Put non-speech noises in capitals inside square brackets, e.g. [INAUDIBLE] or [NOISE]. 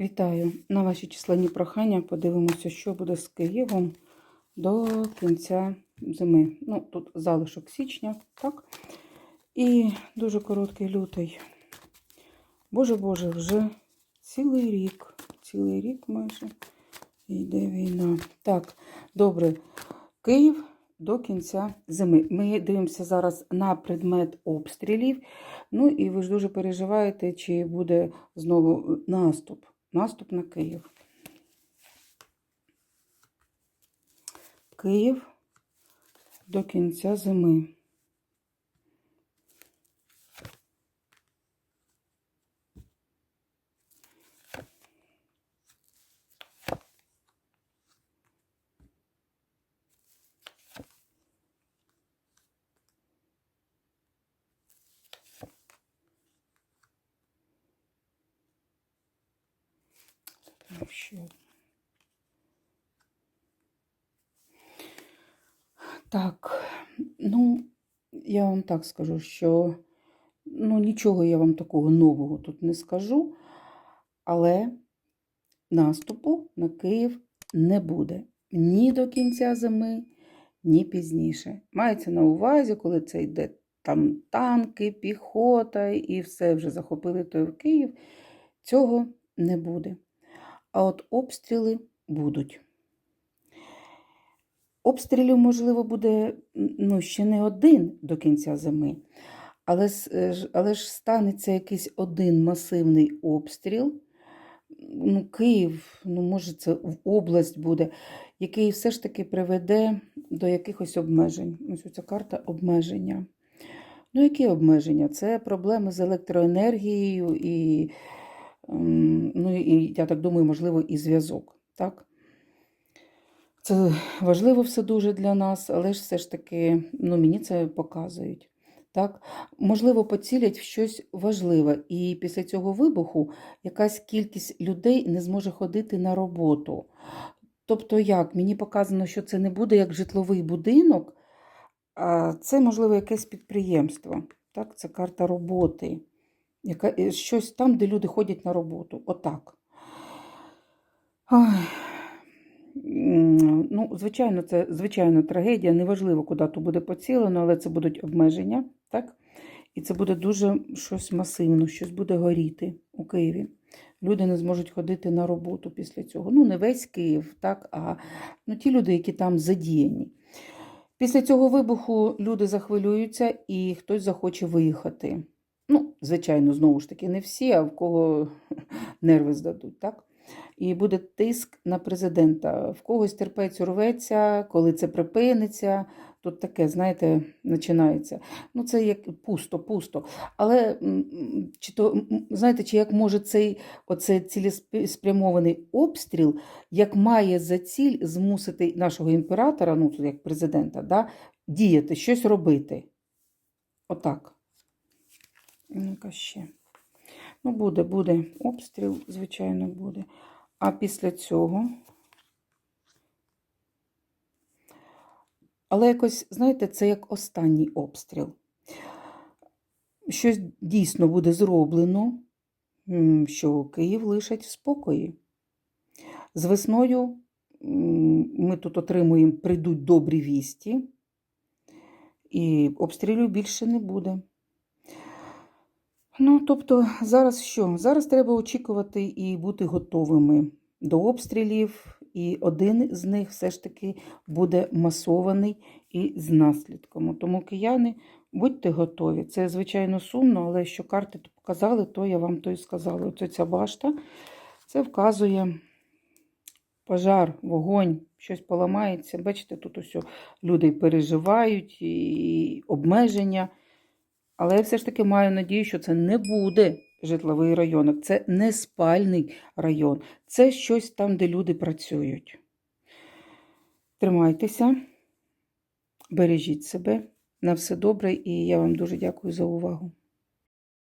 Вітаю! На ваші численні прохання подивимося, що буде з Києвом до кінця зими. Ну, тут залишок січня, так? І дуже короткий лютий. Боже Боже, вже цілий рік, цілий рік майже йде війна. Так, добре. Київ до кінця зими. Ми дивимося зараз на предмет обстрілів. Ну і ви ж дуже переживаєте, чи буде знову наступ. Наступ на Київ. Київ до кінця зими. Так. Так, ну, я вам так скажу, що ну, нічого я вам такого нового тут не скажу, але наступу на Київ не буде ні до кінця зими, ні пізніше. Мається на увазі, коли це йде там танки, піхота і все вже захопили той Київ, цього не буде. А от обстріли будуть. Обстрілів, можливо, буде ну, ще не один до кінця зими, але, але ж станеться якийсь один масивний обстріл. Ну, Київ, ну, може, це в область буде, який все ж таки приведе до якихось обмежень. Ось ця карта обмеження. Ну, які обмеження? Це проблеми з електроенергією і ну і я так думаю, можливо, і зв'язок. Так? Це важливо все дуже для нас, але ж все ж таки ну, мені це показують. Так? Можливо, поцілять в щось важливе, і після цього вибуху якась кількість людей не зможе ходити на роботу. Тобто, як? Мені показано, що це не буде як житловий будинок, а це, можливо, якесь підприємство. Так? Це карта роботи яка, е, щось там, де люди ходять на роботу. Отак. Ну, Звичайно, це звичайно трагедія. Неважливо, куди то буде поцілено, але це будуть обмеження. так? І це буде дуже щось масивно, щось буде горіти у Києві. Люди не зможуть ходити на роботу після цього. Ну, не весь Київ, так, а ну, ті люди, які там задіяні. Після цього вибуху люди захвилюються і хтось захоче виїхати. Ну, звичайно, знову ж таки, не всі, а в кого [LAUGHS] нерви здадуть, так? І буде тиск на президента. В когось терпець урветься, коли це припиниться. Тут таке, знаєте, починається. Ну, це як пусто, пусто. Але чи то, знаєте, чи як може цей оцей цілеспрямований обстріл, як має за ціль змусити нашого імператора, ну, як президента, да, діяти, щось робити? Отак. Ну-ка ще. Ну, буде, буде обстріл, звичайно, буде. А після цього. Але якось, знаєте, це як останній обстріл. Щось дійсно буде зроблено, що Київ лишать в спокої. З весною ми тут отримуємо, прийдуть добрі вісті, і обстрілів більше не буде. Ну, тобто, зараз що? Зараз треба очікувати і бути готовими до обстрілів, і один з них все ж таки буде масований і з наслідком. Тому кияни, будьте готові. Це, звичайно, сумно, але що карти показали, то я вам то і сказала. Оце ця башта це вказує пожар, вогонь, щось поламається. Бачите, тут ось люди переживають, і обмеження. Але я все ж таки маю надію, що це не буде житловий районок, це не спальний район, це щось там, де люди працюють. Тримайтеся, бережіть себе на все добре, і я вам дуже дякую за увагу.